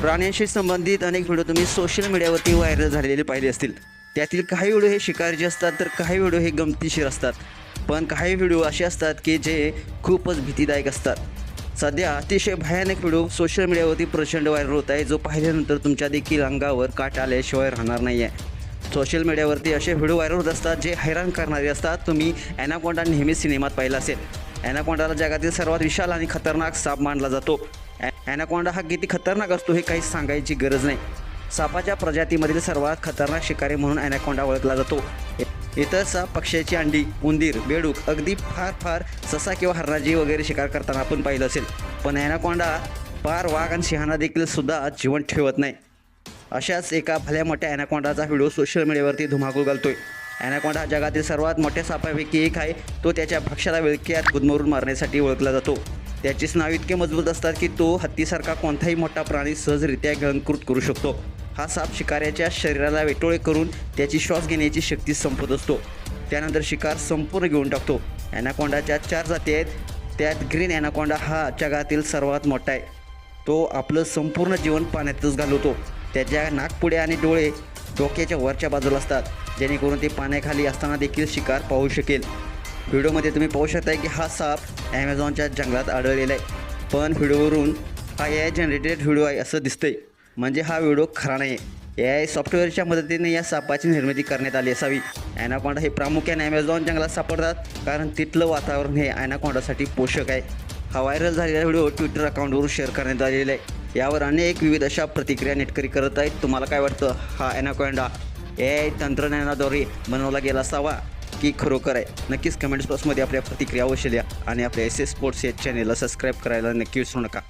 प्राण्यांशी संबंधित अनेक व्हिडिओ तुम्ही सोशल मीडियावरती व्हायरल झालेले पाहिले असतील. त्यातील काही व्हिडिओ हे शिकारचे असतात तर काही व्हिडिओ हे गमतीशीर असतात. पण काही व्हिडिओ असे असतात की जे खूपच भीतीदायक असतात. सध्या अतिशय भयानक व्हिडिओ सोशल मीडियावरती प्रचंड व्हायरल होत आहे जो पाहिल्यानंतर तुमच्या देखील अंगावर काट आल्याशिवाय राहणार नाही आहे सोशल मीडियावरती असे व्हिडिओ व्हायरल होत असतात जे हैराण करणारे असतात. तुम्ही ॲनाकोंडा नेहमीच सिनेमात पाहिला असेल. ॲनाकोंडाला जगातील सर्वात विशाल आणि खतरनाक साप मानला जातो. ॲ- ॲनाकोंडा हा किती खतरनाक असतो हे काही सांगायची गरज नाही. सापाच्या प्रजातीमधील सर्वात खतरनाक शिकारी म्हणून ॲनाकोंडा ओळखला जातो. इतर साप पक्ष्याची अंडी उंदीर बेडूक अगदी फार फार ससा किंवा हरणाजी वगैरे शिकार करताना आपण पाहिलं असेल. पण ॲनाकोंडा पार वाघ आणि सिंहांना देखील सुद्धा जीवन ठेवत नाही. अशाच एका भल्या मोठ्या ॲनाकोंडाचा व्हिडिओ सोशल मीडियावरती धुमाकूळ घालतोय. ॲनाकोंडा हा जगातील सर्वात मोठ्या सापापैकी एक आहे. तो त्याच्या भक्ष्याला विळक्यात गुदमरून मारण्यासाठी ओळखला जातो. त्याची स्नायू इतके मजबूत असतात की तो हत्तीसारखा कोणताही मोठा प्राणी सहजरित्या गळंकृत करू शकतो. हा साप शिकाऱ्याच्या शरीराला वेटोळे करून त्याची श्वास घेण्याची शक्ती संपत असतो. त्यानंतर शिकार संपूर्ण घेऊन टाकतो. ॲनाकोंडाच्या चार जाती आहेत. त्यात ग्रीन ॲनाकोंडा हा जगातील सर्वात मोठा आहे. तो आपलं संपूर्ण जीवन पाण्यातच घालवतो. त्याच्या नाकपुडे आणि डोळे डोक्याच्या वरच्या बाजूला असतात. जेणेकरून ते पाण्याखाली असताना देखील शिकार पाहू शकेल. व्हिडिओमध्ये तुम्ही पाहू शकताय की हा साप ॲमेझॉनच्या जंगलात आढळलेला आहे. पण व्हिडिओवरून हा ए आय जनरेटेड व्हिडिओ आहे असं दिसतंय. म्हणजे हा व्हिडिओ खरा नाही आहे ए आय सॉफ्टवेअरच्या मदतीने या सापाची निर्मिती करण्यात आली असावी. ॲनाकोंडा हे प्रामुख्याने ॲमेझॉन जंगलात सापडतात कारण तिथलं वातावरण हे ॲनाकोंडासाठी पोषक आहे. हा व्हायरल झालेला व्हिडिओ ट्विटर अकाउंटवरून शेअर करण्यात आलेला आहे. यावर अनेक विविध अशा प्रतिक्रिया नेटकरी करत आहेत. तुम्हाला काय वाटतं? हा ॲनाकोंडा ए आय तंत्रज्ञानाद्वारे बनवला गेला असावा? की खरोखर आहे. नक्कीच कमेंट्स बॉक्समध्ये आपल्या प्रतिक्रिया अवश्य द्या आणि आपल्या एस एस स्पोर्ट्स या चॅनेलला सबस्क्राईब करायला नक्की विसरू नका.